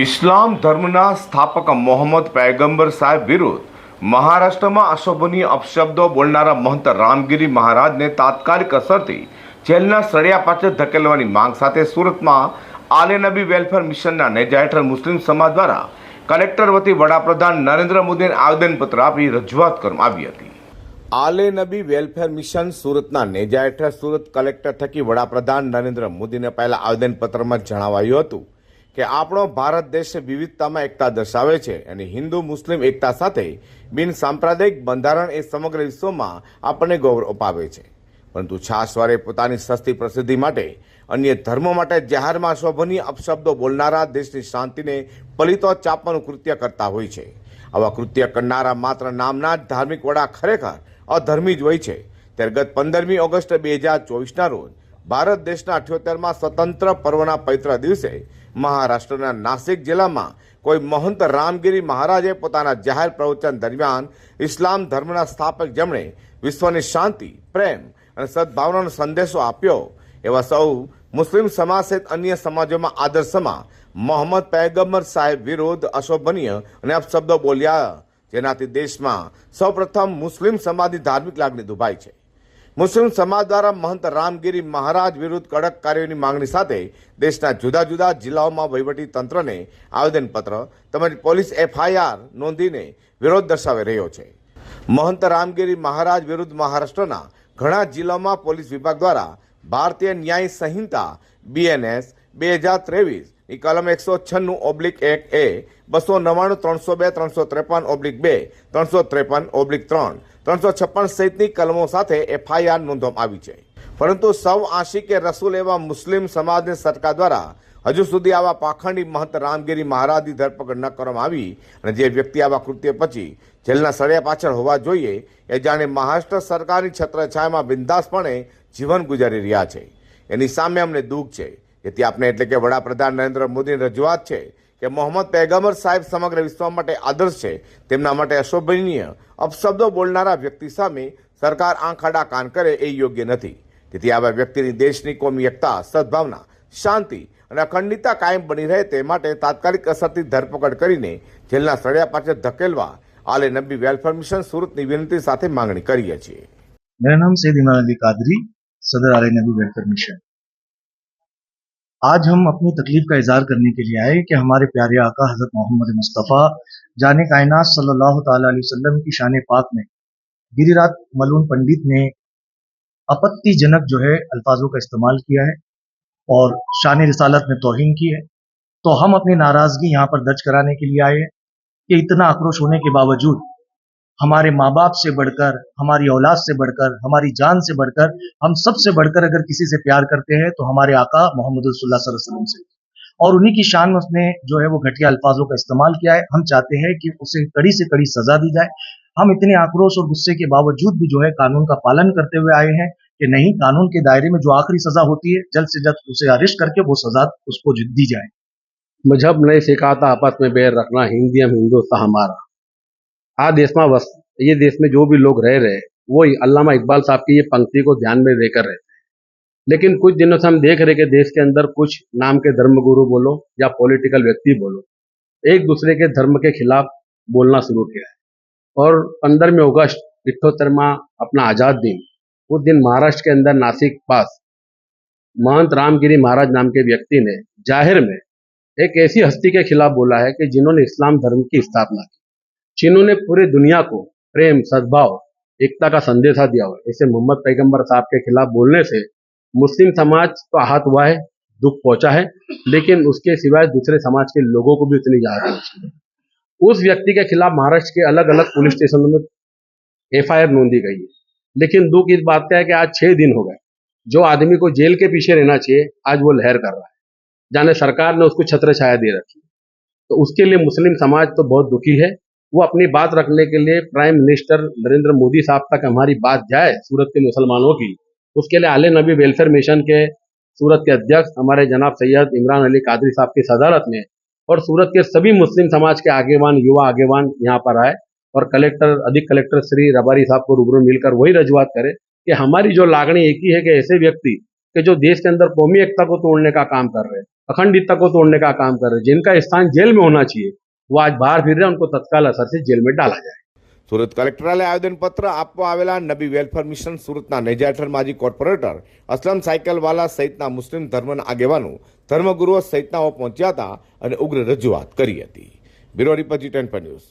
ઇસ્લામ ધર્મના સ્થાપક મોહમ્મદ પૈગંબર સાહેબ વિરુદ્ધ મહારાષ્ટ્રમાં અશોભનીય અપશબ્દો બોલનારા મહંત રામગીરી મહારાજને તાત્કાલિક અસરથી જેલના સળિયા પાછળ ધકેલવાની માંગ સાથે સુરતમાં આલે નબી વેલફેર મિશનના નેજા હેઠળ મુસ્લિમ સમાજ દ્વારા કલેક્ટર વતી વડાપ્રધાન નરેન્દ્ર મોદીને આવેદનપત્ર આપી રજૂઆત કરવામાં આવી હતી. આલે નબી વેલફેર મિશન સુરતના નેજા હેઠળ સુરત કલેક્ટર થકી વડાપ્રધાન નરેન્દ્ર મોદીને પહેલા આવેદનપત્રમાં જણાવાયું હતું કે આપણો ભારત દેશ વિવિધતામાં એકતા દર્શાવે છે અને હિન્દુ, મુસ્લિમ એકતા સાથે બિન સાંપ્રદાયિક બંધારણ એ સમગ્ર વિશ્વમાં આપણને ગૌરવ અપાવે છે. પરંતુ છાસવારે પોતાની સસ્તી પ્રસિદ્ધિ માટે, અન્ય ધર્મો માટે જાહેરમાં શોભનીય અપશબ્દો બોલનારા દેશની શાંતિને પલિતો ચાપવાનું કૃત્ય કરતા હોય છે. આવા કૃત્ય કરનારા માત્ર નામના જ ધાર્મિક વડા ખરેખર અધર્મી જ હોય છે. ત્યારે ગત પંદરમી ઓગસ્ટ બે હજાર ચોવીસના રોજ, ભારત દેશના અઠ્યોતેરમાં સ્વતંત્ર પર્વના પવિત્ર દિવસે મહારાષ્ટ્રના નાસિક જિલ્લામાં કોઈ મહંત રામગીરી મહારાજે પોતાના જાહેર પ્રવચન દરમિયાન ઇસ્લામ ધર્મના સ્થાપક જેમણે વિશ્વની શાંતિ, પ્રેમ અને સદભાવનાનો સંદેશો આપ્યો, એવા સૌ મુસ્લિમ સમાજ સહિત અન્ય સમાજોમાં આદર્શમાં મોહમ્મદ પૈગમ્બર સાહેબ વિરુદ્ધ અશોભનીય અને અપશબ્દો બોલ્યા. જેનાથી દેશમાં સૌપ્રથમ મુસ્લિમ સમાજની ધાર્મિક લાગણી દુભાઈ છે. મુસ્લિમ સમાજ દ્વારા મહંત રામગીરી મહારાજ વિરુદ્ધ કડક કાર્યોની માંગણી સાથે દેશના જુદા જુદા જિલ્લાઓમાં વહીવટી તંત્રને આવેદનપત્ર તેમજ પોલીસ એફઆઈઆર નોંધીને વિરોધ દર્શાવી રહ્યો છે. મહંત રામગીરી મહારાજ વિરુદ્ધ મહારાષ્ટ્રના ઘણા જિલ્લાઓમાં પોલીસ વિભાગ દ્વારા ભારતીય ન્યાય સંહિતા બીએનએસ બે હજાર ત્રેવીસ. ની કલમ એકસો છન્નું ઓબ્લિક એક એ, બસો નવ્વાણું, ત્રણસો બે, ત્રણસો ત્રેપન ઓબ્લિક બે, ત્રણસો ત્રેપન ઓબ્લિક ત્રણ. ત્રણસો છપ્પન સહિતની કલમો સાથે એફઆઈઆર નોંધવામાં આવી છે. પરંતુ સૌ આશિકે રસૂલ એવા મુસ્લિમ સમાજની સરકાર દ્વારા હજુ સુધી આવા પાખંડી મહંત રામગીરી મહારાજની ધરપકડ ન કરવામાં આવી અને જે વ્યક્તિ આવા કૃત્ય પછી જેલના સળિયા પાછળ હોવા જોઈએ, એ જાણે મહારાષ્ટ્ર સરકારની છત્રછાયામાં બિંદાસપણે જીવન ગુજારી રહ્યા છે. એની સામે અમને દુઃખ છે. જેથી આપને એટલે કે વડાપ્રધાન નરેન્દ્ર મોદીની રજૂઆત છે કે મોહમ્મદ પેગમર સાહેબ સમગ્ર વિશ્વ માટે આદર્શ છે. તેમના માટે અશોભનીય અપશબ્દો બોલનારા વ્યક્તિ સામે સરકાર આંખ આડા કાન કરે એ યોગ્ય નથી. તેથી આવા વ્યક્તિની દેશની કોમી એકતા, સદભાવના, શાંતિ અને અખંડિતતા કાયમ બની રહે તે માટે તાત્કાલિક અસરથી ધરપકડ કરીને જેલના સળિયા પાછળ ધકેલવા આલે નબી વેલફેર મિશન સુરતની વિનંતી સાથે માંગણી કરીએ છીએ. મેરા નામ સૈયદ ઇમરાન અલી કાદરી, સદર આલે નબી વેલફેર મિશન. आज हम अपनी तकलीफ़ का इजहार करने के लिए आए कि हमारे प्यारे आका हज़रत मोहम्मद मुस्तफ़ा, जाने कायनात सल्लल्लाहु अलैहि वसल्लम की शान पाक में गिरिराज मलून पंडित ने आपत्तिजनक जो है अल्फाजों का इस्तेमाल किया है और शान रिसालत में तोहिन की है। तो हम अपनी नाराज़गी यहाँ पर दर्ज कराने के लिए आए हैं कि इतना आक्रोश होने के बावजूद हमारे माँ बाप से बढ़कर, हमारी औलाद से बढ़कर, हमारी जान से बढ़कर, हम सबसे बढ़कर अगर किसी से प्यार करते हैं तो हमारे आका मोहम्मद वसल्लम से। और उन्हीं की शान में उसने जो है वो घटिया अल्फाजों का इस्तेमाल किया है। हम चाहते हैं कि उसे कड़ी से कड़ी सजा दी जाए। हम इतने आक्रोश और गुस्से के बावजूद भी जो है कानून का पालन करते हुए आए हैं कि नहीं, कानून के दायरे में जो आखिरी सजा होती है, जल्द से जल्द उसे अरिश करके वो सजा उसको दी जाए। मज़हब नहीं सिखाता आपस में बैर रखना हिंदी हम हिंदुस्तान हमारा। आ देश में वस ये देश में जो भी लोग रह रहे वो अल्लामा इकबाल साहब की ये पंक्ति को ध्यान में लेकर रहते हैं लेकिन कुछ दिनों से हम देख रहे कि देश के अंदर कुछ नाम के धर्मगुरु बोलो या पॉलिटिकल व्यक्ति बोलो, एक दूसरे के धर्म के खिलाफ बोलना शुरू किया है। और पंद्रहवीं अगस्त इठोत्तर में अपना आज़ाद दिन उस दिन महाराष्ट्र के अंदर नासिक पास, महंत रामगिरी महाराज नाम के व्यक्ति ने ज़ाहिर में एक ऐसी हस्ती के खिलाफ बोला है कि जिन्होंने इस्लाम धर्म की स्थापना की। जिन्होंने पूरे दुनिया को प्रेम, सद्भाव, एकता का संदेशा दिया हुआ ऐसे मोहम्मद पैगंबर साहब के खिलाफ बोलने से मुस्लिम समाज तो आहत हुआ है, दुख पहुँचा है, लेकिन उसके सिवाय दूसरे समाज के लोगों को भी उतनी ज़्यादा पहुँची। उस व्यक्ति के खिलाफ महाराष्ट्र के अलग अलग पुलिस स्टेशनों में एफआईआर नोंदी गई है। लेकिन दुख इस बात का है कि आज छह दिन हो गए। जो आदमी को जेल के पीछे रहना चाहिए, आज वो लहर कर रहा है। जाने सरकार ने उसको छत्र छाया दे रखी। तो उसके लिए मुस्लिम समाज तो बहुत दुखी है। वो अपनी बात रखने के लिए प्राइम मिनिस्टर नरेंद्र मोदी साहब तक हमारी बात जाए सूरत के मुसलमानों की, उसके लिए आले नबी वेलफेयर मिशन के सूरत के अध्यक्ष, हमारे जनाब सैयद इमरान अली कादरी साहब की सदारत में और सूरत के सभी मुस्लिम समाज के आगेवान, युवा आगेवान यहाँ पर आए और कलेक्टर अधिक कलेक्टर श्री रबारी साहब को रूबरू मिलकर वही रजूआत करे कि हमारी जो लागणी एक ही है कि ऐसे व्यक्ति कि जो देश के अंदर कौमी एकता को तोड़ने का काम कर रहे हैं अखंडता को तोड़ने का काम कर रहे हैं, जिनका स्थान जेल में होना चाहिए वो आज बाहर फिर रहे हैं उनको तत्काल असर से जेल में डाला जाए સુરત કલેક્ટરાલય આવેદનપત્ર આપવા આવેલા નબી વેલફેર મિશન સુરતના નેજા હેઠળ માજી કોર્પોરેટર અસલમ સાયકલવાલા સહિતના મુસ્લિમ ધર્મના આગેવાનો ધર્મગુરુઓ સહિતનાઓ પહોંચ્યા હતા અને ઉગ્ર રજૂઆત કરી હતી બ્યુરો રિપોર્ટ જી ટેન પર ન્યૂઝ